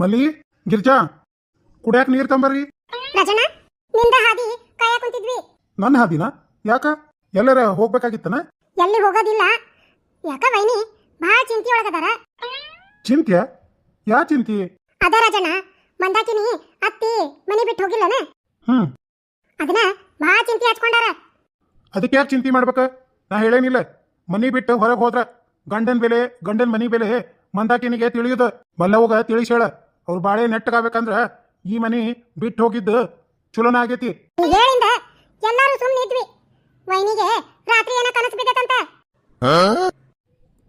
ಮಲಿ ಗಿರ್ಜಾ ಕುಡಿಯಾಕ ನೀರ್ ತಂಬರ್ರಿ. ರಜನ ನಿಂದ ಹಾದಿ ಕಾಯ ಕುಂತಿದ್ವಿ. ನನ್ನ ಹಾದಿನ? ಯಾಕ? ಎಲ್ಲರ ಹೋಗ್ಬೇಕಾಗಿತ್ತನ? ಎಲ್ಲಿ ಹೋಗೋದಿಲ್ಲ. ಯಾಕ ವೈನಿ? ಬಹಳ ಚಿಂತಿ ಒಳಗದಾರ. ಚಿಂತ್ಯ? ಯಾ ಚಿಂತಿ? ಅದ ರಜನ ಮಂದಾಕಿನಿ ಅತ್ತಿ ಮನೆ ಬಿಟ್ಟು ಹೋಗಿಲ್ಲನ? ಹ್ಮ್. ಅದನ್ನ ಬಹಳ ಚಿಂತಿ ಹಚ್ಕೊಂಡಾರ. ಅದಕ್ಕೆ ಯಾಕೆ ಚಿಂತೆ ಮಾಡ್ಬೇಕ? ನಾ ಹೇಳೇನಿಲ್ಲ. ಮನಿ ಬಿಟ್ಟು ಹೊರಗೆ ಹೋದ್ರ ಗಂಡನ ಬೆಲೆ ಗಂಡನ ಮನಿ ಬೆಲೆ ಮಂದಾಕಿನಿಗೆ ತಿಳಿಯುದ. ಹೋಗ ತಿಳಿಸ್ ಹೇಳ ಅವ್ರು ಬಾಳೆ ನೆಟ್ಟಗಾಗ್ಬೇಕಂದ್ರ ಈ ಮನಿ ಬಿಟ್ಟು ಹೋಗಿದ್ದು ಚಲೋನ ಆಗೈತಿ. ಹೇಳಿಂದ ಎಲ್ಲಾರು ಸುಮ್ಮನೆ ಇದ್ವಿ. ವೈನಿಗೆ ರಾತ್ರಿ ಏನ ಕನಸು ಬಿದ್ದತಂತ.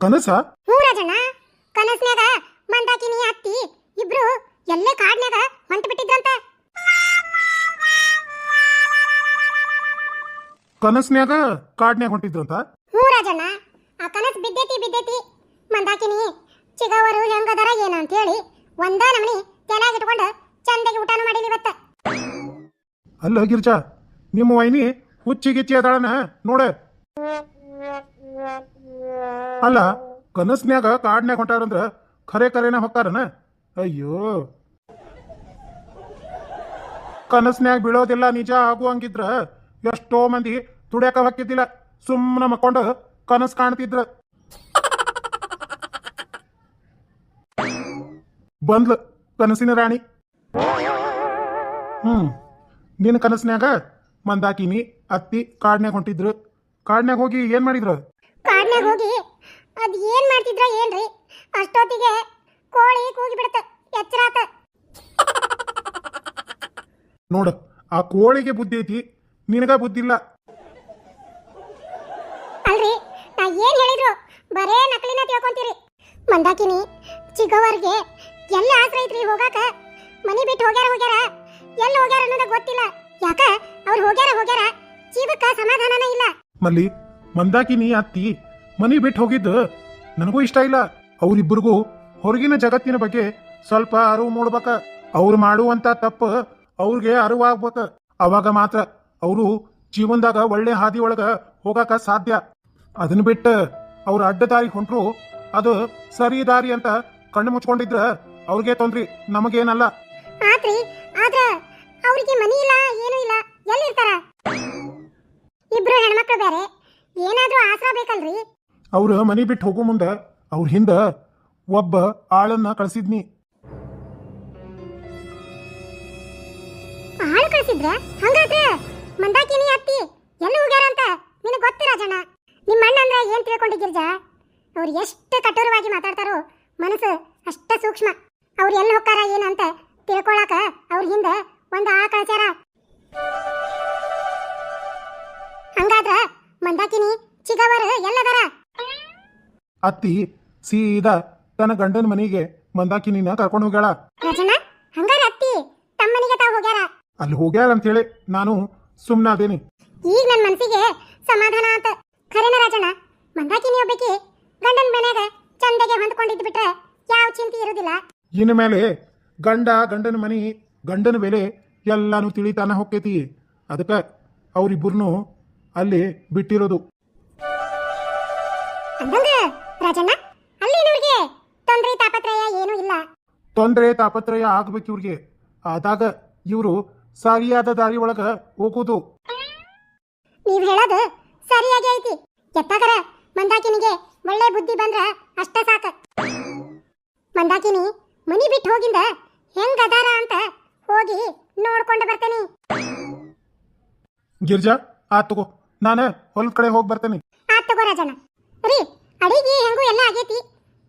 ಕನಸ? ಹ್ಞೂ ರಾಜಣ್ಣ ಕನಸ್ನ್ಯಾಗ ಮಂದಾಕಿನಿ ಅತ್ತಿ ಇಬ್ರು ಎಲ್ಲೇ ಕಾಡ್ನ್ಯಾಗ ಹೊಂಟ ಬಿಟ್ಟಿದ್ರಂತ ಕನಸ್ನ್ಯಾಗ ಕಾಡ್ನ್ಯಾಗ ಹೊಂಟಿದ್ರಂತ ಹ್ಞೂ ರಾಜಣ್ಣ ಆ ಕನಸು ಬಿದ್ದೈತಿ ಬಿದ್ದೈತಿ ಮಂದಾಕಿನಿ ಚಿಗವರು ಹೆಂಗದಾರ ಏನ ಅಂತ ಹೇಳಿ ಒಂದ ಇಟ್ಕೊಂಡು ಚಂದಾಗಿ ಊಟನೂ ಮಾಡಿಲಿ ಇವತ್ತ. ಅಲ್ಲ ಗಿರ್ಜಾ, ನಿಮ್ಮ ವೈನಿ ಹುಚ್ಚಿ ಗಿಚ್ಚಿ ಅದಾಳನ ನೋಡ. ಅಲ್ಲ, ಕನಸ್ನ್ಯಾಗ ಕಾಡ್ನ್ಯಾಗ ಹೊಂಟಾರಂದ್ರ ಖರೆ ಖರೇನ ಹೊಕ್ಕಾರನ? ಅಯ್ಯೋ. ಕನಸ್ನ್ಯಾಗ ಬೀಳೋದಿಲ್ಲ, ನಿಜ ಆಗುವಂಗಿದ್ರ ಎಷ್ಟೋ ಮಂದಿ ತುಡ್ಯಾಕ ಹಾಕಿದ್ದಿಲ್ಲ ಸುಮ್ಮನೆ ಮಕ್ಕೊಂಡು ಕನಸು ಕಾಣ್ತಿದ್ರ. ಬಂದ್ಲ. ಕನಸಿನ ರಾಣಿ. ಹ್ಮ್ ನಿನ್ನ ಕನಸಿನಾಗ ಮಂದಾಕಿನಿ ಅತ್ತಿ ಕಾಡ್ನ್ಯಾಗ ಹೊಂಟಿದ್ರು. ಕಾಡ್ನ್ಯಾಗ ಹೋಗಿ ಏನ್ ಮಾಡಿದ್ರು? ಕಾಡ್ನ್ಯಾಗ ಹೋಗಿ ಅದ್ ಏನು ಮಾಡ್ತಿದ್ರ ಏನ್ರಿ? ಅಷ್ಟೊತ್ತಿಗೆ ಕೋಳಿ ಕೂಗಿ ಬಿಡತ ಎಚ್ಚರಾತ. ನೋಡ ಆ ಕೋಳಿಗೆ ಬುದ್ಧಿ ಐತಿ ನಿನಗ ಬುದ್ಧಿ ಇಲ್ಲ. ಅಲ್ರಿ ನಾ ಏನ್ ಹೇಳಿದ್ರು ಬರೇ ನಕಲಿನ ತಿಳ್ಕೊಂತೀರಿ. ಮಂದಾಕಿನಿ ಚಿಗವರ್ಗೆ ಎಲ್ಲ ಆಸರೆ ಐತ್ರಿ ಹೋಗಾಕ? ಮನಿ ಬಿಟ್ಟು ಹೋಗ್ಯಾರ ಹೋಗ್ಯಾರ? ಎಲ್ಲಿ ಹೋಗ್ಯಾರ ಅನ್ನೋದ ಗೊತ್ತಿಲ್ಲ. ಯಾಕ? ಅವ್ರು ಹೋಗ್ಯಾರ ಹೋಗ್ಯಾರ. ಜೀವಕ್ಕ ಸಮಾಧಾನನ ಇಲ್ಲ. ಮಲ್ಲಿ, ಮಂದಾಕಿನಿ, ಅತ್ತಿ, ಮನಿ ಬಿಟ್ಟು ಹೋಗಿದ್ದು ನನಗೂ ಇಷ್ಟ ಇಲ್ಲ. ಅವರಿಬ್ಬರಿಗೂ ಹೊರಗಿನ ಜಗತ್ತಿನ ಬಗ್ಗೆ ಸ್ವಲ್ಪ ಅರಿವು ಮೂಡ್ಬೇಕ. ಅವ್ರು ಮಾಡುವಂತ ತಪ್ಪು ಅವ್ರಿಗೆ ಅರಿವಾಗ್ಬೇಕ. ಅವಾಗ ಮಾತ್ರ ಅವರು ಜೀವನದಾಗ ಒಳ್ಳೆ ಹಾದಿ ಒಳಗ ಹೋಗಾಕ ಸಾಧ್ಯ. ಅದನ್ನ ಬಿಟ್ಟು ಅವ್ರ ಅಡ್ಡ ದಾರಿ ಹೊಂಟ್ರು ಅದು ಸರಿ ದಾರಿ ಅಂತ ಕಣ್ಣು ಮುಚ್ಕೊಂಡಿದ್ರ ಅವ್ರಿಗೆ ತೊಂದ್ರಿ ನಮಗೇನಲ್ಲ. ಆತ್ರಿ ಆದ್ರ ಅವ್ರಿಗೆ ಮನಿ ಇಲ್ಲ ಏನು ಇಲ್ಲ ಎಲ್ಲಿರ್ತಾರ? ಇಬ್ರು ಹೆಣ್ಮಕ್ಳು ಬೇರೆ ಏನಾದ್ರೂ ಆಸರ ಬೇಕಲ್ರಿ? ಅವ್ರ ಮನಿ ಬಿಟ್ಟು ಹೋಗೋ ಮುಂದ ಅವ್ರ ಹಿಂದ ಒಬ್ಬ ಆಳನ್ನ ಕಳ್ಸಿದ್ನಿ. ಆಳು ಕಳ್ಸಿದ್ರ? ಹಂಗಾದ್ರೆ ಮಂದಾಕಿನಿ ಅತ್ತಿ ಎಲ್ಲಿ ಹೋಗ್ಯಾರ ಅಂತ ನಿನಗೆ ಗೊತ್ತಿರ ಜನ ನಿಮ್ಮ ಅಣ್ಣ ಅಂದ್ರೆ ಏನ್ ತಿಳ್ಕೊಂಡಿದ್ದೀರ್ಜ ಅವ್ರು ಎಷ್ಟು ಕಠೋರವಾಗಿ ಮಾತಾಡ್ತಾರೋ ಮನಸ್ಸು ಅಷ್ಟ ಸೂಕ್ಷ್ಮ. ಅವ್ರು ಎಲ್ಲಿ ಹೋಗ್ತಾರ ಏನಂತ ತಿಳ್ಕೊಳಕ ಅವ್ರ ಹಿಂದೆ ಒಂದು ಆ ಕಳ್ಸ್ಯಾರ ಹಂಗಾದ್ರ ಮಂದಾಕಿನಿ ಚಿಗವರ ಎಲ್ಲದರ? ಅತ್ತಿ ಸೀದ ತನ್ನ ಗಂಡನ ಮನೆಗೆ ಮಂದಾಕಿನಿನ ಕರ್ಕೊಂಡು ಹೋಗ್ಯಾಳ. ರಾಜಣ್ಣ ಹಂಗಾರ ಅತ್ತಿ ತಮ್ಮನಿಗೆ ತಾವ ಹೋಗ್ಯಾರ? ಅಲ್ಲಿ ಹೋಗ್ಯಾಳ ಅಂತೇಳಿ ನಾನು ಸುಮ್ಮನಾದೇನಿ ಈಗ ನನ್ನ ಮನಸ್ಸಿಗೆ ಸಮಾಧಾನ ಆತ. ಖರೇನ ರಾಜಣ್ಣ ಮಂದಾಕಿನಿ ಒಬ್ಬಕಿ ಗಂಡನ ಮನೆಯಾಗ ಚಂದಗೆ ಹೊಂದ್ಕೊಂಡಿದ್ ಬಿಟ್ರೆ ಯಾವ ಚಿಂತೆ ಇರುದಿಲ್ಲ. ಇನ್ನು ಮೇಲೆ ಗಂಡ ಗಂಡನ ಮನೆ ಗಂಡನ ಬೆಲೆ ಎಲ್ಲಾನು ತಿಳಿತಾನ ಹೊಕ್ಕೈತಿ. ಅದಕ್ಕೆ ಅವರಿಬ್ಬರನ್ನು ಅಲ್ಲಿ ಬಿಟ್ಟಿರೋದು. ರಾಜಣ್ಣ ಅಲ್ಲಿನವ್ರಿಗೆ ತೊಂದರೆ ತಾಪತ್ರಯ ಏನೂ ಇಲ್ಲ. ತೊಂದರೆ ತಾಪತ್ರಯ ಆಗ್ಬೇಕು ಇವ್ರಿಗೆ. ಆದಾಗ ಇವರು ಸರಿಯಾದ ದಾರಿ ಒಳಗ ಹೋಗುದು. ನೀವ್ ಹೇಳೋದು ಸರಿಯಾಗಿ ಐತಿ. ಎತ್ತಾಗರ ಮಂದಾಕಿನಿಗೆ ಒಳ್ಳೆ ಬುದ್ಧಿ ಬಂದ್ರ ಅಷ್ಟ ಸಾಕ. ಮಂದಾಕಿನಿ ಮನಿ ಬಿಟ್ಟು ಹೋಗಿಂದ ಹೆಂಗ ಅದಾರ ಅಂತ ಹೋಗಿ ನೋಡ್ಕೊಂಡು ಬರ್ತೇನೆ. ಗಿರ್ಜಾ ಆ ತಗೋ. ನಾನು ಹೊಲದ ಕಡೆ ಹೋಗಿ ಬರ್ತೇನೆ. ಆ ತಗೋ ರಾಜಣ್ಣ. ರೀ ಅಡಿಗೆ ಹೆಂಗೂ ಎಲ್ಲ ಆಗೈತಿ.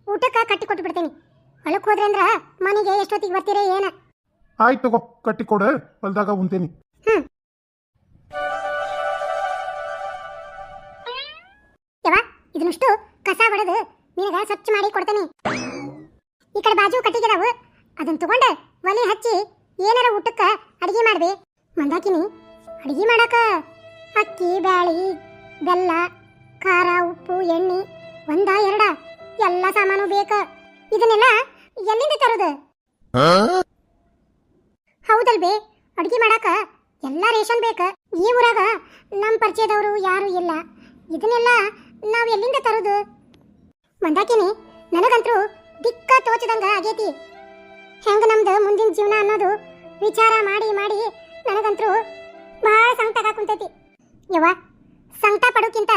ಊಟಕ್ಕ ಕಟ್ಟಿ ಕೊಟ್ಟು ಬಿಡ್ತೇನೆ ಹೊಲಕ್ಕೆ ಹೋದ್ರೆ ಅಂದ್ರ ಮನೆಗೆ ಎಷ್ಟೊತ್ತಿಗೆ ಬರ್ತೀರಿ ಏನ? ಆಯ್ತು ತಗೋ ಕಟ್ಟಿ ಕೊಡು. ಹೊಲ್ದಾಗ ಉಂತೇನಿ. ಹ್ಮ್. ಯವ್ವ ಇದನ್ನಷ್ಟು ಕಸ ಬಡದು ನಿನಗ ಸ್ವಚ್ಛ ಮಾಡಿ ಕೊಡ್ತೇನೆ. ಈ ಕಡೆ ಬಾಜು ಕಟ್ಟಿಗೆದಾವು. ಅದನ್ನ ತಗೊಂಡ ಒಲೆ ಹಚ್ಚಿ ಏನಾರ ಊಟಕ್ಕ ಅಡಿಗೆ ಮಾಡ್ಬಿ. ಮಂದಾಕಿನಿ ಅಡಿಗೆ ಮಾಡಕ ಅಕ್ಕಿ ಬ್ಯಾಳಿ ಬೆಲ್ಲ ಖಾರ ಉಪ್ಪು ಎಣ್ಣೆ ಒಂದ ಎರಡ ಎಲ್ಲ ಸಾಮಾನು ಬೇಕ. ಇದನ್ನೆಲ್ಲ ಎಲ್ಲಿಂದ ತರೋದು? ಹೌದಲ್ಬೇ ಅಡಿಗೆ ಮಾಡಾಕ ಎಲ್ಲ ರೇಷನ್ ಬೇಕ. ಈ ಊರಾಗ ನಮ್ಮ ಪರಿಚಯದವರು ಯಾರು ಇಲ್ಲ. ಇದನ್ನೆಲ್ಲ ನಾವು ಎಲ್ಲಿಂದ ತರೋದು? ಮಂದಾಕಿನಿ ನನಗಂತೂ ದಿಕ್ಕ ತೋಚದಂಗ ಆಗೈತಿ. ಹೆಂಗ ನಮ್ದು ಮುಂದಿನ ಜೀವನ ಅನ್ನೋದು ವಿಚಾರ ಮಾಡಿ ಮಾಡಿ ನನಗಂತೂ ಬಹಳ ಸಂಕಟ ಕುಂತೈತಿ. ಯವ್ವ, ಸಂಕಟ ಪಡೋಕ್ಕಿಂತ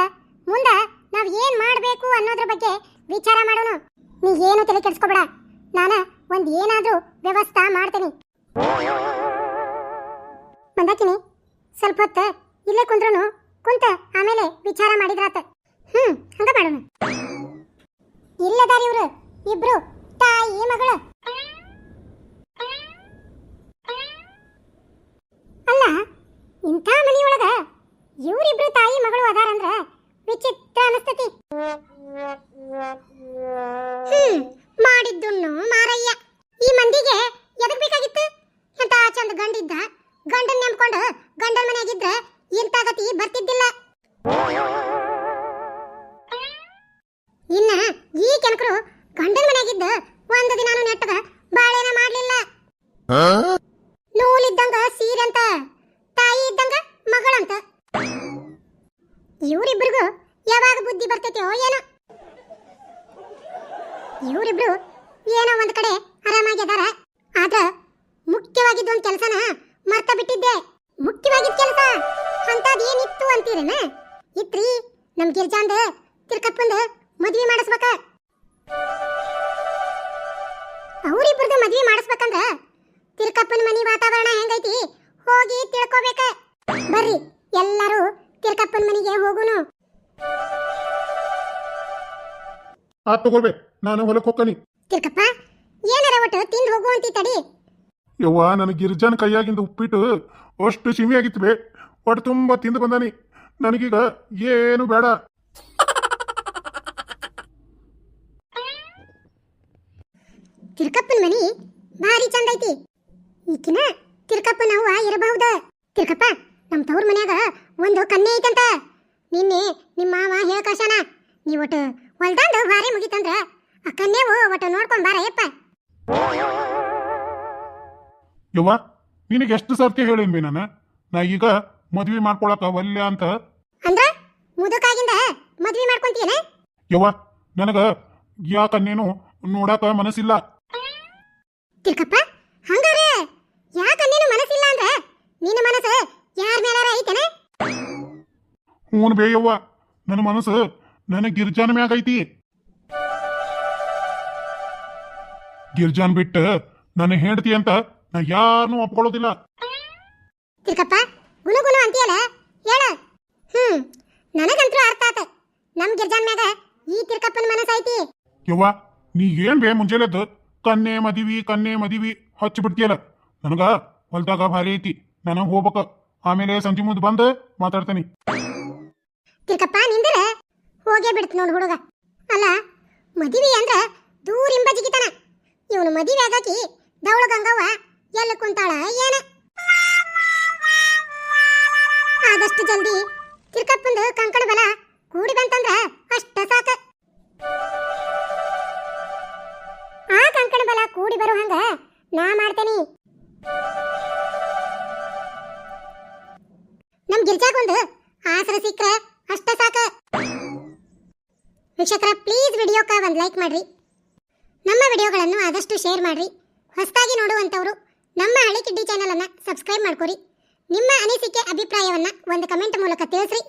ಮುಂದ ನಾವು ಏನ್ ಮಾಡಬೇಕು ಅನ್ನೋದ್ರ ಬಗ್ಗೆ ವಿಚಾರ ಮಾಡೋಣ ನೀ ಏನು ತಲೆ ಕೆಡಿಸ್ಕೋಬೇಡ. ನಾನು ಒಂದು ಏನಾದರೂ ವ್ಯವಸ್ಥೆ ಮಾಡ್ತೀನಿ. ಬಂದಾಕಿನಿ ಸ್ವಲ್ಪ ಹೊತ್ತ ಇಲ್ಲೇ ಕುಂದ್ರೂ ಕುಂತ ಆಮೇಲೆ ವಿಚಾರ ಮಾಡಿದ್ರಾತ. ಹ್ಮ್, ಹಂಗ ಮಾಡೋಣ ಇಲ್ಲದಾರಿ ಇವ್ರು. ಇಬ್ರು, ತಾಯಿ, ಮಗಳು. ಅಲ್ಲ, ಇಂಥ ಮನೆಯೊಳಗ ಇವರಿಬ್ರು ತಾಯಿ, ಮಗಳು ಅದಾರಂದ್ರ ವಿಚಿತ್ರ ಅನಸ್ತತಿ. ಹ್ಮ್ ಮಾರಯ್ಯ. ಈ ಮಂದಿಗೆ ಎದಕ್ ಬೇಕಾಗಿತ್ತು? ಎಂತ ಚಂದ ಗಂಡಿದ್ದ? ಗಂಡನ್ ನೆಮ್ಕೊಂಡು ಗಂಡನ ಮನೆಯಾಗಿದ್ರೆ ಇಂಥ ಗತಿ ಬರ್ತಿದ್ದಿಲ್ಲ. ಇವರಿಬ್ರಿಗೂ ಯಾವಾಗ ಬುದ್ಧಿ ಬರ್ತೈತೋ ಏನೋ. ಇವರಿಬ್ರು ಏನೋ ಒಂದ್ ಕಡೆ ಆರಾಮಾಗಿದಾರ ಆದ್ರ ಮುಖ್ಯವಾಗಿದ್ದ ಒಂದ್ ಕೆಲಸನ ಮರ್ತ ಬಿಟ್ಟಿದ್ದೆ. ಮುಖ್ಯವಾಗಿದ್ದ ಕೆಲಸ ಅಂತದ್ ಏನಿತ್ತು ಅಂತೀರೇನ? ಇತ್ರಿ ನಮ್ ಗಿರ್ಜಾಂದ ತಿರ್ಕಪ್ಪಂದು ಮದ್ವಿ ಮಾಡಿಸ್ಬೇಕ. ಅವರಿಬ್ರದ್ದು ಮದ್ವಿ ಮಾಡಿಸ್ಬೇಕಂದ್ರ ತಿರ್ಕಪ್ಪನ ಮನಿ ವಾತಾವರಣ ಹೆಂಗೈತಿ ಹೋಗಿ ತಿಳ್ಕೊಬೇಕ. ಬರ್ರಿ, ಎಲ್ಲರೂ ತಿರ್ಕಪ್ಪನ ಮನೆಗೆ ಹೋಗುನು? ಆ ತಗೊಳ್ಬೆ ನಾನು ಹೊಲಕ್ಕೆ ಹೋಗ್ತಾನೆ ತಿರ್ಕಪ್ಪ ಏನಾರ ಒಟ್ಟು ತಿಂದು ಹೋಗುವಂತಿ ತಡಿ. ಯವ್ವ ನನಗೆ ಗಿರ್ಜಾನ್ ಕೈಯಾಗಿಂದ ಉಪ್ಪಿಟ್ಟು ಅಷ್ಟು ಸಿಮಿ ಆಗಿತ್ತು ಬೇ ಒಟ್ಟು ತುಂಬ ತಿಂದು ಬಂದಾನಿ. ನನಗೀಗ ಏನು ಬೇಡ. ತಿರ್ಕಪ್ಪನ ಮನಿ ಭಾರಿ ಚಂದ ಐತಿ. ಈಕಿನ ತಿರ್ಕಪ್ಪನ ಅವ್ವ ಇರಬಹುದ? ತಿರ್ಕಪ್ಪ ನಮ್ ತವ್ರ ಮನ್ಯಾಗ ಒಂದು ಕನ್ಯೆ ಐತಂತ. ನಿನ್ನೆ ನಿಮ್ಮ ಮಾವ ಹೇಳ್ಕಳ್ಸಾನ ನೀ ಒಟ್ಟು ಹೊಲ್ದಂದು ಭಾರಿ ಮುಗಿತಂದ್ರ ಆ ಕನ್ಯೆವು ಒಟ್ಟು ನೋಡ್ಕೊಂಡ್ ಬಾರ ಯಪ್ಪ. ಯವ್ವ ನಿನಗೆ ಎಷ್ಟು ಸರ್ತಿ ಹೇಳೇನ್ ನಾನು? ನಾ ಈಗ ಮದ್ವೆ ಮಾಡ್ಕೊಳಕ ಒಲ್ಲೆ ಅಂತ. ಅಂದ್ರ ಮುದುಕಾಗಿಂದ ಮದ್ವಿ ಮಾಡ್ಕೊಂತೀಯನ? ಯವ್ವ ನನಗ ಯಾಕನ್ನೇನು ನೋಡಾಕ ಮನಸ್ಸಿಲ್ಲ. ತಿರ್ಕಪ್ಪ ಹಂಗಾರ ಯಾಕ ನೀನು ಮನಸ್ಸಿಲ್ಲ ಅಂದ್ರ ನಿನ್ನ ಮನಸ್ಸು ಯಾರ ಮೇಲಾರ ಐತನ ಹ್ಞೂ ಬೇಯವ್ವ. ನನ್ನ ಮನಸ್ಸು ನನ್ನ ಗಿರ್ಜಾನ ಮ್ಯಾಗ ಐತಿ. ಗಿರ್ಜಾನ್ ಬಿಟ್ಟು ನನ್ನ ಹೆಂಡತಿ ಅಂತ ನಾ ಯಾರನ್ನೂ ಒಪ್ಕೊಳ್ಳೋದಿಲ್ಲ. ತಿರ್ಕಪ್ಪ ಗುಣ ಗುಣ ಅಂತೀಯಲ್ಲ? ಹೇಳ. ಹ್ಮ್ ನನಗಂತೂ ಅರ್ಥ ಆತ. ನಮ್ ಗಿರ್ಜಾನ್ ಮ್ಯಾಗ ಈ ತಿರ್ಕಪ್ಪನ ಮನಸ್ಸು ಐತಿ. ಯವ್ವ ನೀ ಏನ್ ಬೇ ಮುಂಜಾನೆದ್ದು? ಕನ್ನೆ ಮದಿವಿ ಕನ್ನೆ ಮದಿವಿ ಹಚ್ಚಿ ಬಿಡ್ತೀಯಲ್ಲ. ನನಗ ಹೊಲ್ದಾಗ ಭಾರಿ ಐತಿ. ನನಗೆ ಹೋಗ್ಬೇಕ. ಆಮೇಲೆ ಸಂಜೆ ಮುಂದೆ ಬಂದು ಮಾತಾಡ್ತೀನಿ. ತಿರ್ಕಪ್ಪ ನಿಂದ್ರ ಹೋಗೇ ಬಿಡ್ತು ನೋಡು ಹುಡುಗ. ಅಲ್ಲ, ಮದುವೆ ಅಂದ್ರ ದೂರಿಂದ ಜಿಗಿತಾನ ಇವನು ಮದುವೆ ಆಗಾಕಿ ದವಳ ಗಂಗವ್ವ ಎಲ್ಲಿ ಕುಂತಾಳ ಏನ. ಆದಷ್ಟು ಜಲ್ದಿ ತಿರ್ಕಪ್ಪಂದು ಕಂಕಣ ಬಲ ವೀಕ್ಷಕರ ಪ್ಲೀಸ್ ವಿಡಿಯೋಕ್ಕೆ ಒಂದು ಲೈಕ್ ಮಾಡ್ರಿ. ನಮ್ಮ ವಿಡಿಯೋಗಳನ್ನು ಆದಷ್ಟು ಶೇರ್ ಮಾಡ್ರಿ. ಹೊಸದಾಗಿ ನೋಡುವಂಥವರು ನಮ್ಮ ಹಳೆ ಕಿಡ್ಡಿ ಚಾನೆಲ್ ಅನ್ನ ಸಬ್ಸ್ಕ್ರೈಬ್ ಮಾಡ್ಕೊರಿ. ನಿಮ್ಮ ಅನಿಸಿಕೆ, ಅಭಿಪ್ರಾಯವನ್ನು ಒಂದು ಕಮೆಂಟ್ ಮೂಲಕ ತಿಳಿಸ್ರಿ.